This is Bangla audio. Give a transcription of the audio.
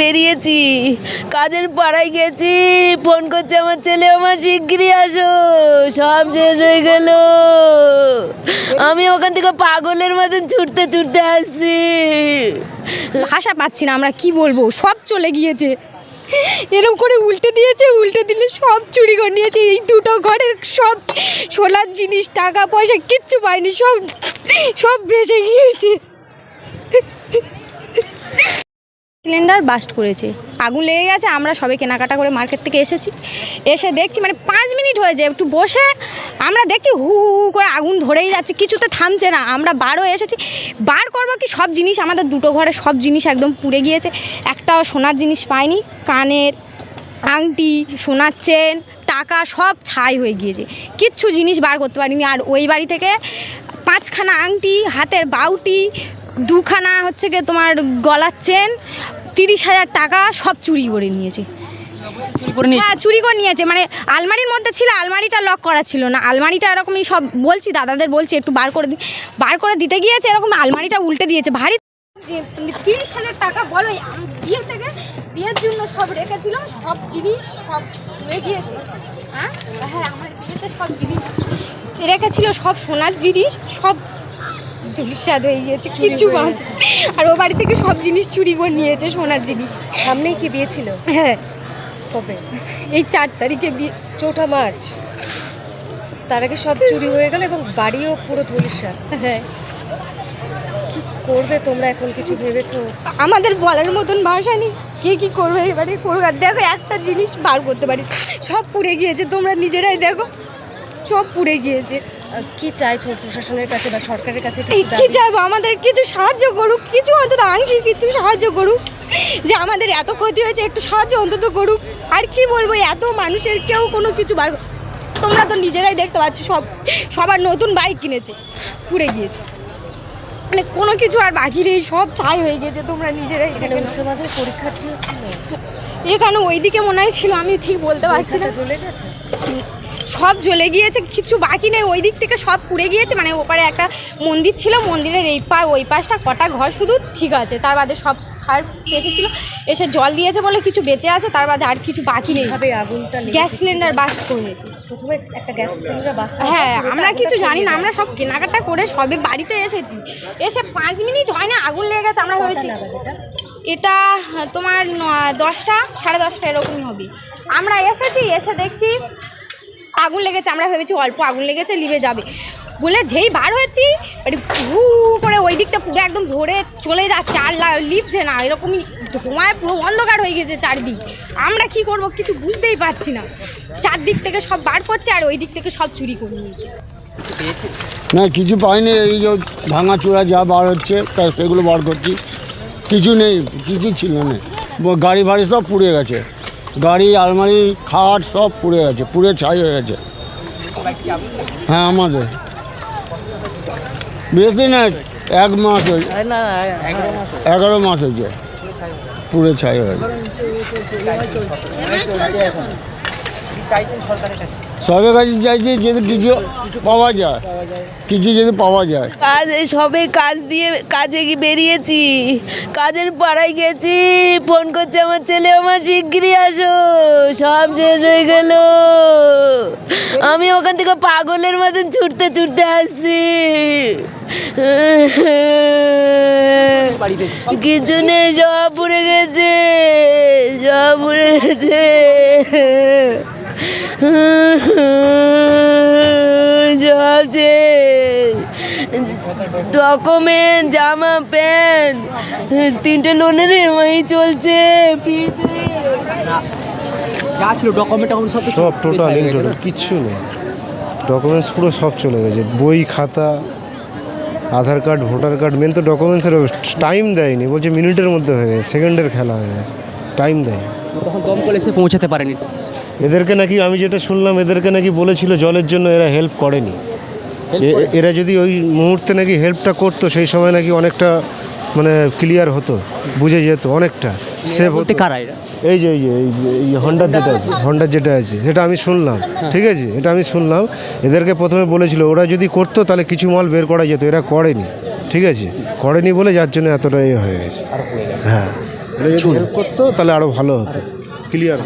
বেরিয়েছি, কাজের পাড়ায় গেছি, ফোন করছে আমার ছেলে আমার শিগগিরই আসো, সব শেষ হয়ে গেল। আমি ওখান থেকে পাগলের মতন ছুটতে ছুটতে আসছি। ভাষা পাচ্ছি না, আমরা কি বলব? সব চলে গিয়েছে। এরকম করে উল্টে দিয়েছে, উল্টে দিলে সব চুরি করে নিয়েছে। এই দুটো ঘরের সব সোনার জিনিস, টাকা পয়সা, কিচ্ছু পাইনি, সব সব ভেসে গিয়েছে। সিলিন্ডার বাস্ট করেছে। আগুন লেগে গেছে, আমরা সবাই কেনাকাটা করে মার্কেট থেকে এসেছি। এসে দেখছি মানে পাঁচ মিনিট হয়েছে, একটু বসে আমরা দেখছি হু হু হু করে আগুন ধরেই যাচ্ছে, কিছুতে থামছে না। আমরা বারও এসেছি, বার করব কি সব জিনিস, আমাদের দুটো ঘরে সব জিনিস একদম পুড়ে গিয়েছে। একটাও সোনার জিনিস পাইনি, কানের, আংটি, সোনার চেন, টাকা সব ছাই হয়ে গিয়েছে। কিচ্ছু জিনিস বার করতে পারিনি। আর ওই বাড়ি থেকে পাঁচখানা আংটি, হাতের বাউটি, দুখানা হচ্ছে গিয়ে তোমার গলার চেন তিরিশ হাজার টাকা সব চুরি করে নিয়েছে। চুরি করে হ্যাঁ চুরি করে নিয়েছে। মানে আলমারির মধ্যে ছিল আলমারিটা লক করা ছিল না। আলমারিটা এরকমই সব বলছি দাদাদের বলছি একটু বার করে দি বার করে দিতে গিয়েছে এরকম আলমারিটা উল্টে দিয়েছে। ভারী যে তিরিশ হাজার টাকা বলো বিয়ে থেকে বিয়ের জন্য সব রেখেছিল সব জিনিস সব পুড়ে গিয়েছে। হ্যাঁ? হ্যাঁ আমার বিয়েতে সব জিনিস রেখেছিল সব সোনার জিনিস সব দুঃস্বাদ হয়ে গিয়েছে কিচ্ছু মাছ আর ও বাড়ি থেকে সব জিনিস চুরি করে নিয়েছে সোনার জিনিস। সামনেই কি বিয়ে ছিল? হ্যাঁ। কবে? এই চার তারিখে বিয়ে চৌঠা মার্চ। তার আগে সব চুরি হয়ে গেল এবং বাড়িও পুরো ধরিসা হ্যাঁ। কি করবে তোমরা এখন কিছু ভেবেছো? আমাদের বলার মতন ভাষা নেই কে কি করবে এবারে? করবে আর দেখো একটা জিনিস বার করতে পারি সব পুড়ে গিয়েছে। তোমরা নিজেরাই দেখো। সব পুড়ে গিয়েছে। কি চাইছো প্রশাসনের কাছে বা সরকারের কাছে কি চাইব? আমাদের কিছু সাহায্য করুক কিছু অন্তত আংশিক কিছু সাহায্য করুক। যে আমাদের এত ক্ষতি হয়েছে একটু সাহায্য অন্তত করুক। আর কি বলব এত মানুষের কেউ কোনো কিছু বার তোমরা তো নিজেরাই দেখতে পাচ্ছ সব সবার নতুন বাইক কিনেছে পুড়ে গিয়েছে। মানে কোনো কিছু আর বাকি নেই সব ছাই হয়ে গেছে তোমরা নিজেরাই এখানে উচ্চ মাধ্যমিক পরীক্ষার্থীও ছিল? এখানে ওইদিকে মনে হয় ছিল আমি ঠিক বলতে পারছি না। চলে গেছে? সব জ্বলে গিয়েছে কিছু বাকি নেই ওই দিক থেকে সব পুড়ে গিয়েছে। মানে ওপারে একটা মন্দির ছিল মন্দিরের এই পা ওই পাশটা কটা ঘর শুধু? ঠিক আছে তার বাদে সব ফায়ার এসেছিল এসে জল দিয়েছে বলে কিছু বেঁচে আছে তার বাদে আর কিছু বাকি নেই। কীভাবে আগুনটা গ্যাস সিলিন্ডার বাস্ট করে নিয়েছে। প্রথমে একটা গ্যাস সিলিন্ডার বাস হ্যাঁ আমরা কিছু জানি না আমরা সব কেনাকাটা করে সবে বাড়িতে এসেছি। এসে পাঁচ মিনিট হয় না আগুন লেগে গেছে আমরা ভেবেছি এটা? তোমার দশটা সাড়ে দশটা এরকমই হবে। আমরা এসেছি এসে দেখছি আগুন লেগেছে, আমরা ভেবেছি অল্প আগুন লেগেছে লিভে যাবে। বলে যেই বার হয়েছি এটি হু করে ওই দিকটা পুরো একদম ধরে চলে যাচ্ছে আর লা- লিভছে না, এরকমই ধোঁয়ায় পুরো অন্ধকার হয়ে গেছে চারদিক। আমরা কি করব কিছু বুঝতেই পারছি না। চারদিক থেকে সব বার করছে আর ওই দিক থেকে সব চুরি করে নিয়েছে। না, কিছু পাইনি, এই যে ভাঙা চূড়া যা বার হচ্ছে, তা সেগুলো বার করছি। কিছু নেই, কিছু ছিল না। গাড়ি ফাড়ি সব পুড়ে গেছে। গাড়ি আলমারি খাট সব পুড়ে গেছে পুড়ে ছাই হয়ে গেছে। হ্যাঁ আমাদের। বেশি না এক মাস হয়েছে এগারো মাস হয়েছে। পুড়ে ছাই হয়ে গেছে। সবের কাছে চাইছি যদি কিছু পাওয়া যায়, কিছু যদি পাওয়া যায়। কাজ সবে কাজ দিয়ে কাজে বেরিয়েছি। কাজের পাড়ায় গেছি, ফোন করছে আমার ছেলে আমার শিগগিরই আসো, সব শেষ হয়ে গেল। আমি ওখান থেকে পাগলের মতন ছুটতে ছুটতে আসছি। কিছু নেই, সব পুড়ে গেছে, সব পুড়ে গেছে। সব ডকুমেন্ট জামা প্যান্ট তিনটে লোনের এমআই চলছে ফ্রিজে যা ছিল ডকুমেন্ট টকুমেন্ট সব সব টোটাল ইন টোটাল কিচ্ছু নেই। ডকুমেন্টস পুরো সব চলে গেছে। বই খাতা Aadhaar card voter card main তো ডকুমেন্টসের টাইম দেয়নি বলছে মিনিটের মধ্যে হয়ে গেছে সেকেন্ডের খেলা হয়ে গেছে। টাইম দেয় তখন দমকল এসে পৌঁছাতে পারেনি এদেরকে নাকি আমি যেটা শুনলাম এদেরকে নাকি বলেছিল জলের জন্য এরা হেল্প করেনি। এ- এরা যদি ওই মুহূর্তে নাকি হেল্পটা করতো সেই সময় নাকি অনেকটা মানে ক্লিয়ার হতো বুঝে যেত অনেকটা সেভ বলতে হতো। কারা এরা? এই যে এই যে এই হন্ডার যেটা আছে হন্ডার যেটা আছে সেটা আমি শুনলাম ঠিক আছে? এটা আমি শুনলাম এদেরকে প্রথমে বলেছিল ওরা যদি করতো তাহলে কিছু মাল বের করা যেত এরা করেনি ঠিক আছে? করেনি বলে যার জন্য এতটা ইয়ে হয়ে গেছে। হ্যাঁ করতো তাহলে আরও ভালো হতো ক্লিয়ার